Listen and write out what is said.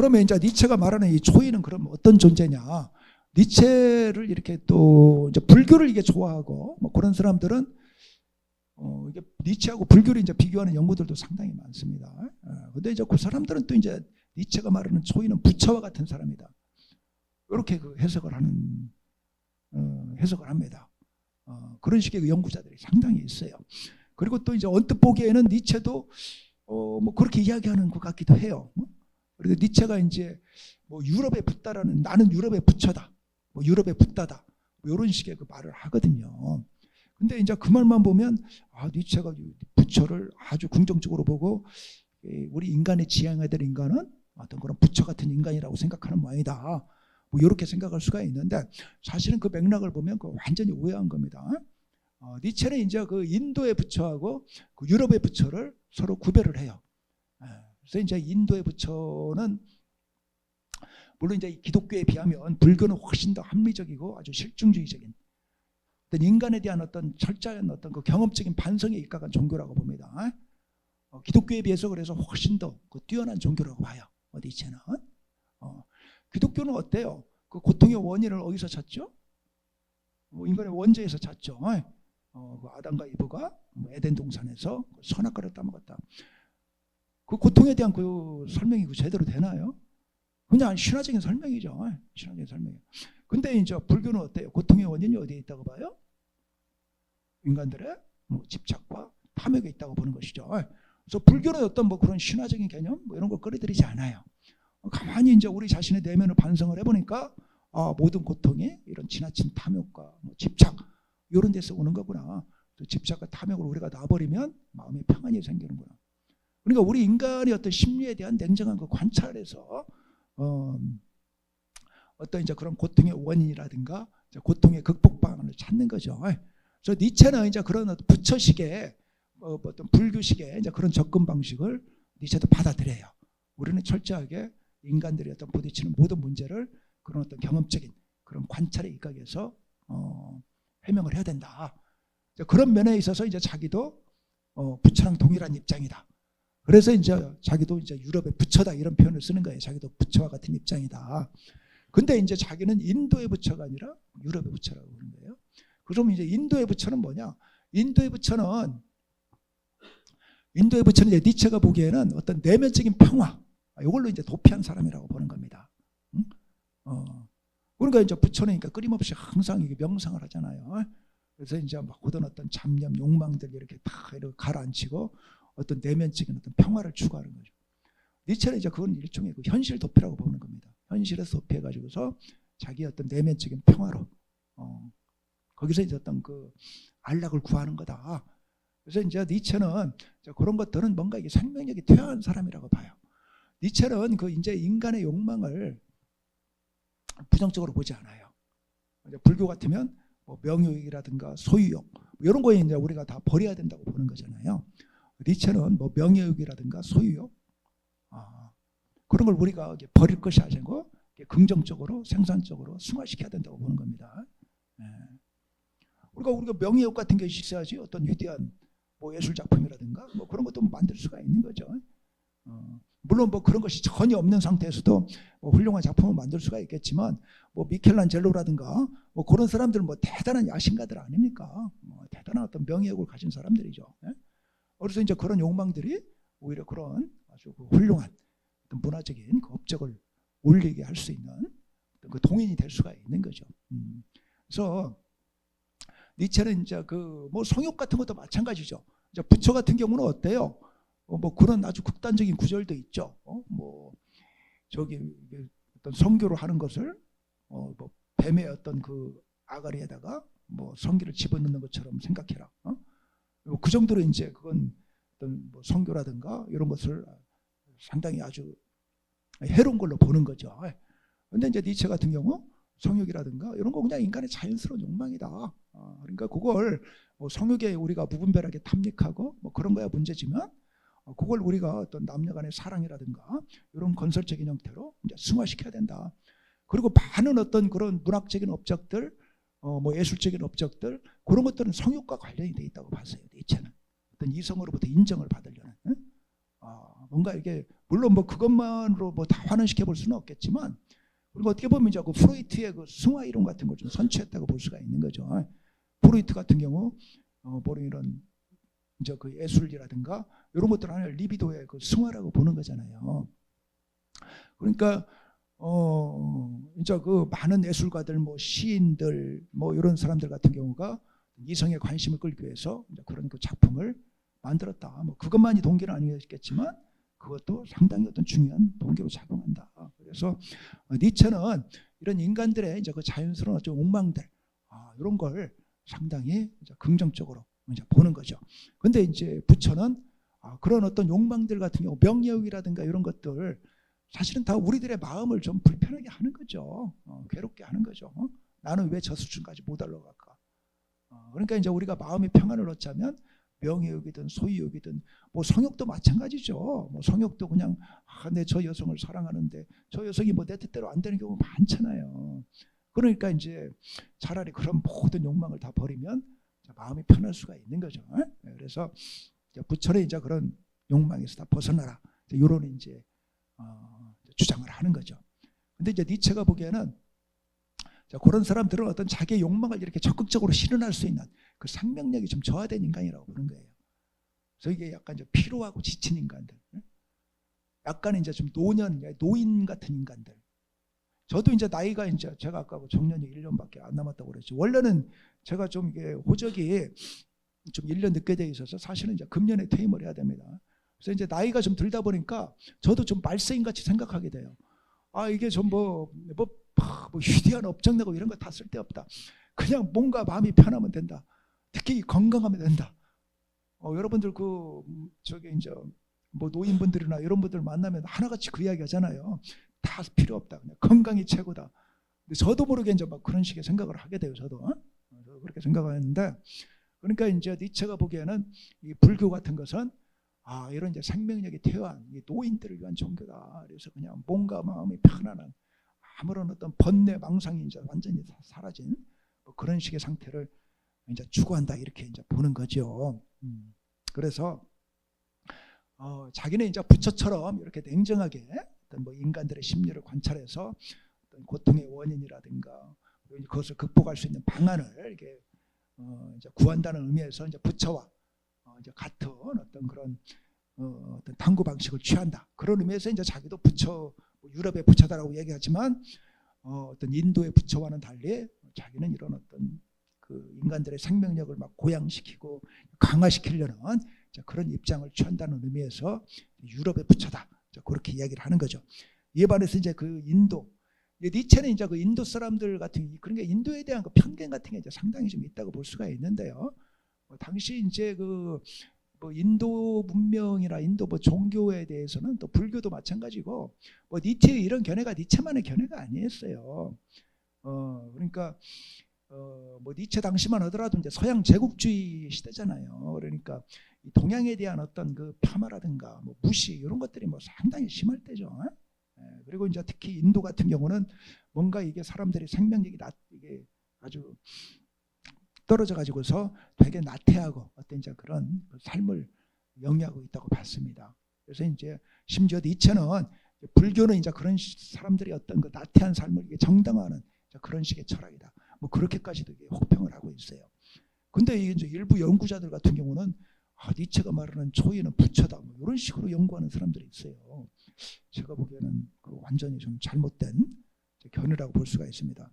그러면 이제 니체가 말하는 이 초인은 그럼 어떤 존재냐? 니체를 이렇게 또 이제 불교를 이게 좋아하고 뭐 그런 사람들은 어 이게 니체하고 불교를 이제 비교하는 연구들도 상당히 많습니다. 어, 근데 이제 그 사람들은 또 이제 니체가 말하는 초인은 부처와 같은 사람이다. 이렇게 그 해석을 하는 어, 해석을 합니다. 어, 그런 식의 그 연구자들이 상당히 있어요. 그리고 또 이제 언뜻 보기에는 니체도 어, 뭐 그렇게 이야기하는 것 같기도 해요. 뭐? 그리고 니체가 이제 뭐 유럽에 붙다라는 나는 유럽의 부처다. 뭐 유럽의 붓다다. 뭐 이런 식의 그 말을 하거든요. 근데 이제 그 말만 보면 아 니체가 부처를 아주 긍정적으로 보고 이 우리 인간의 지향해야 될 인간은 어떤 그런 부처 같은 인간이라고 생각하는 모양이다. 뭐 이렇게 생각할 수가 있는데 사실은 그 맥락을 보면 그 완전히 오해한 겁니다. 어, 니체는 이제 그 인도의 부처하고 그 유럽의 부처를 서로 구별을 해요. 예, 그래서 이제 인도의 부처는 물론 이제 기독교에 비하면 불교는 훨씬 더 합리적이고 아주 실증주의적인 어떤 인간에 대한 어떤 철저한 어떤 그 경험적인 반성에 입각한 종교라고 봅니다. 어, 기독교에 비해서 그래서 훨씬 더 그 뛰어난 종교라고 봐요. 어디 있잖아. 어, 기독교는 어때요? 그 고통의 원인을 어디서 찾죠? 뭐 인간의 원죄에서 찾죠. 어, 그 아담과 이브가 뭐 에덴 동산에서 그 선악과를 따먹었다. 그 고통에 대한 그 설명이 그 제대로 되나요? 그냥 신화적인 설명이죠. 신화적인 설명. 근데 이제 불교는 어때요? 고통의 원인이 어디에 있다고 봐요? 인간들의 뭐 집착과 탐욕에 있다고 보는 것이죠. 그래서 불교는 어떤 뭐 그런 신화적인 개념 뭐 이런 거 끌어들이지 않아요. 가만히 이제 우리 자신의 내면을 반성을 해보니까 아, 모든 고통이 이런 지나친 탐욕과 뭐 집착 이런 데서 오는 거구나. 또 집착과 탐욕을 우리가 놔버리면 마음에 평안이 생기는구나. 그러니까 우리 인간의 어떤 심리에 대한 냉정한 그 관찰에서 어, 어떤 이제 그런 고통의 원인이라든가 고통의 극복 방안을 찾는 거죠. 그래서 니체는 이제 그런 부처식의 어, 어떤 불교식의 이제 그런 접근 방식을 니체도 받아들여요. 우리는 철저하게 인간들이 어떤 부딪히는 모든 문제를 그런 어떤 경험적인 그런 관찰의 입각에서 어, 해명을 해야 된다. 그런 면에 있어서 이제 자기도 어, 부처랑 동일한 입장이다. 그래서 이제 자기도 이제 유럽의 부처다 이런 표현을 쓰는 거예요. 자기도 부처와 같은 입장이다. 근데 이제 자기는 인도의 부처가 아니라 유럽의 부처라고 그러는 거예요. 그럼 이제 인도의 부처는 뭐냐? 인도의 부처는 인도의 부처는 이제 니체가 보기에는 어떤 내면적인 평화, 이걸로 이제 도피한 사람이라고 보는 겁니다. 응? 어. 그러니까 이제 부처니까 끊임없이 항상 이게 명상을 하잖아요. 그래서 이제 막 모든 어떤 잡념, 욕망들 이렇게 다 이렇게 가라앉히고 어떤 내면적인 어떤 평화를 추구하는 거죠. 니체는 이제 그건 일종의 그 현실 도피라고 보는 겁니다. 현실에서 도피해가지고서 자기 어떤 내면적인 평화로 어, 거기서 이제 어떤 그 안락을 구하는 거다. 그래서 이제 니체는 이제 그런 것들은 뭔가 이게 생명력이 퇴화한 사람이라고 봐요. 니체는 그 이제 인간의 욕망을 부정적으로 보지 않아요. 불교 같으면 뭐 명예욕이라든가 소유욕 뭐 이런 거에 이제 우리가 다 버려야 된다고 보는 거잖아요. 니체는 뭐 명예욕이라든가 소유욕 아, 그런 걸 우리가 버릴 것이 아니고 긍정적으로 생산적으로 승화시켜야 된다고 보는 겁니다. 예. 우리가 우리가 명예욕 같은 게 있어야지 어떤 위대한 뭐 예술 작품이라든가 뭐 그런 것도 만들 수가 있는 거죠. 어, 물론 뭐 그런 것이 전혀 없는 상태에서도 뭐 훌륭한 작품을 만들 수가 있겠지만 뭐 미켈란젤로라든가 뭐 그런 사람들은 뭐 대단한 야심가들 아닙니까? 뭐 대단한 어떤 명예욕을 가진 사람들이죠. 예? 그래서 이제 그런 욕망들이 오히려 그런 아주 그 훌륭한 문화적인 그 업적을 올리게 할 수 있는 그 동인이 될 수가 있는 거죠. 음. 그래서 니체는 이제 그 뭐 성욕 같은 것도 마찬가지죠. 이제 부처 같은 경우는 어때요? 어, 뭐 그런 아주 극단적인 구절도 있죠. 어, 뭐 저기 어떤 성교를 하는 것을 어, 뭐 뱀의 어떤 그 아가리에다가 뭐 성기를 집어넣는 것처럼 생각해라. 어? 뭐그 정도로 이제 그건 어떤 뭐 성교라든가 이런 것을 상당히 아주 해로운 걸로 보는 거죠. 근데 이제 니체 같은 경우 성욕이라든가 이런 거 그냥 인간의 자연스러운 욕망이다. 어, 그러니까 그걸 뭐 성욕에 우리가 무분별하게 탐닉하고 뭐 그런 거야 문제지만 어, 그걸 우리가 어떤 남녀 간의 사랑이라든가 이런 건설적인 형태로 이제 승화시켜야 된다. 그리고 많은 어떤 그런 문학적인 업적들, 어, 뭐 예술적인 업적들 그런 것들은 성욕과 관련이 돼 있다고 봤어요. 니체는 어떤 이성으로부터 인정을 받으려는 응? 어, 뭔가 이게 물론 뭐 그것만으로 뭐 다 환원시켜 볼 수는 없겠지만 그리고 어떻게 보면 이제 그 프로이트의 그 승화 이론 같은 걸 좀 선취했다고 볼 수가 있는 거죠. 프로이트 같은 경우 어, 보는 이런 이제 그 예술이라든가 이런 것들 하나를 리비도의 그 승화라고 보는 거잖아요. 그러니까 어 이제 그 많은 예술가들 뭐 시인들 뭐 이런 사람들 같은 경우가 이성의 관심을 끌기 위해서 그런 그 작품을 만들었다. 뭐 그것만이 동기는 아니겠지만 그것도 상당히 어떤 중요한 동기로 작용한다. 그래서 어, 니체는 이런 인간들의 이제 그 자연스러운 어떤 욕망들 아, 이런 걸 상당히 이제 긍정적으로 이제 보는 거죠. 근데 이제 부처는 아, 그런 어떤 욕망들 같은 경우 명예욕이라든가 이런 것들 사실은 다 우리들의 마음을 좀 불편하게 하는 거죠. 어, 괴롭게 하는 거죠. 어? 나는 왜 저 수준까지 못 올라갈까? 어, 그러니까 이제 우리가 마음의 평안을 얻자면 명예욕이든 소유욕이든 뭐 성욕도 마찬가지죠. 뭐 성욕도 그냥 아, 내저 여성을 사랑하는데 저 여성이 뭐 내 뜻대로 안 되는 경우 많잖아요. 그러니까 이제 차라리 그런 모든 욕망을 다 버리면 마음이 편할 수가 있는 거죠. 예? 그래서 이제 부처는 이제 그런 욕망에서 다 벗어나라. 이런 이제 어, 주장을 하는 거죠. 근데 이제 니체가 보기에는 자, 그런 사람들은 어떤 자기의 욕망을 이렇게 적극적으로 실현할 수 있는 그 생명력이 좀 저하된 인간이라고 보는 거예요. 그래서 이게 약간 이제 피로하고 지친 인간들. 예? 약간 이제 좀 노년, 노인 같은 인간들. 저도 이제 나이가 이제 제가 아까 그 정년이 1년밖에 안 남았다고 그랬죠. 원래는 제가 좀 이게 호적이 좀 1년 늦게 돼 있어서 사실은 이제 금년에 퇴임을 해야 됩니다. 그래서 이제 나이가 좀 들다 보니까 저도 좀 말세인 같이 생각하게 돼요. 아 이게 좀 뭐 뭐, 뭐 휴대한 업적 내고 이런 거 다 쓸데없다. 그냥 뭔가 마음이 편하면 된다. 특히 건강하면 된다. 어, 여러분들 그 저기 이제 뭐 노인분들이나 이런 분들 만나면 하나같이 그 이야기 하잖아요. 다 필요 없다. 그냥 건강이 최고다. 근데 저도 모르게 이제 막 그런 식의 생각을 하게 돼요. 저도 어? 그렇게 생각하는데 그러니까 이제 니체가 보기에는 이 불교 같은 것은 아 이런 이제 생명력이 이 노인들을 위한 종교다. 그래서 그냥 몸과 마음이 편안한 아무런 어떤 번뇌 망상이 이제 완전히 사라진 뭐 그런 식의 상태를 이제 추구한다 이렇게 이제 보는 거죠. 음. 그래서 어, 자기는 이제 부처처럼 이렇게 냉정하게 뭐 인간들의 심리를 관찰해서 어떤 고통의 원인이라든가 그것을 극복할 수 있는 방안을 이렇게 어, 이제 구한다는 의미에서 이제 부처와 어, 이제 같은 어떤 그런 어, 어떤 탐구 방식을 취한다. 그런 의미에서 이제 자기도 부처 뭐 유럽의 부처다라고 얘기하지만 어, 어떤 인도의 부처와는 달리 자기는 이런 어떤 그 인간들의 생명력을 막 고양시키고 강화시키려는 그런 입장을 취한다는 의미에서 유럽의 부처다. 그렇게 이야기를 하는 거죠. 이에 반해서 이제 그 인도, 니체는 이제 그 인도 사람들 같은 그런 게 인도에 대한 그 편견 같은 게 이제 상당히 좀 있다고 볼 수가 있는데요. 뭐 당시 이제 그 뭐 인도 문명이나 인도 뭐 종교에 대해서는 또 불교도 마찬가지고 뭐 니체의 이런 견해가 니체만의 견해가 아니었어요. 어 그러니까 어 뭐 니체 당시만 하더라도 이제 서양 제국주의 시대잖아요. 그러니까 동양에 대한 어떤 그 폄하라든가 뭐 무시 이런 것들이 뭐 상당히 심할 때죠. 예, 그리고 이제 특히 인도 같은 경우는 뭔가 이게 사람들이 생명력이 낮 이게 아주 떨어져 가지고서 되게 나태하고 어떤 이제 그런 삶을 영위하고 있다고 봤습니다. 그래서 이제 심지어 니체는 불교는 이제 그런 사람들이 어떤 그 나태한 삶을 정당화하는 그런 식의 철학이다. 뭐 그렇게까지도 혹평을 하고 있어요. 근데 이제 일부 연구자들 같은 경우는 아, 니체가 말하는 초인은 부처다. 뭐 이런 식으로 연구하는 사람들이 있어요. 제가 보기에는 그 완전히 좀 잘못된 견해라고 볼 수가 있습니다.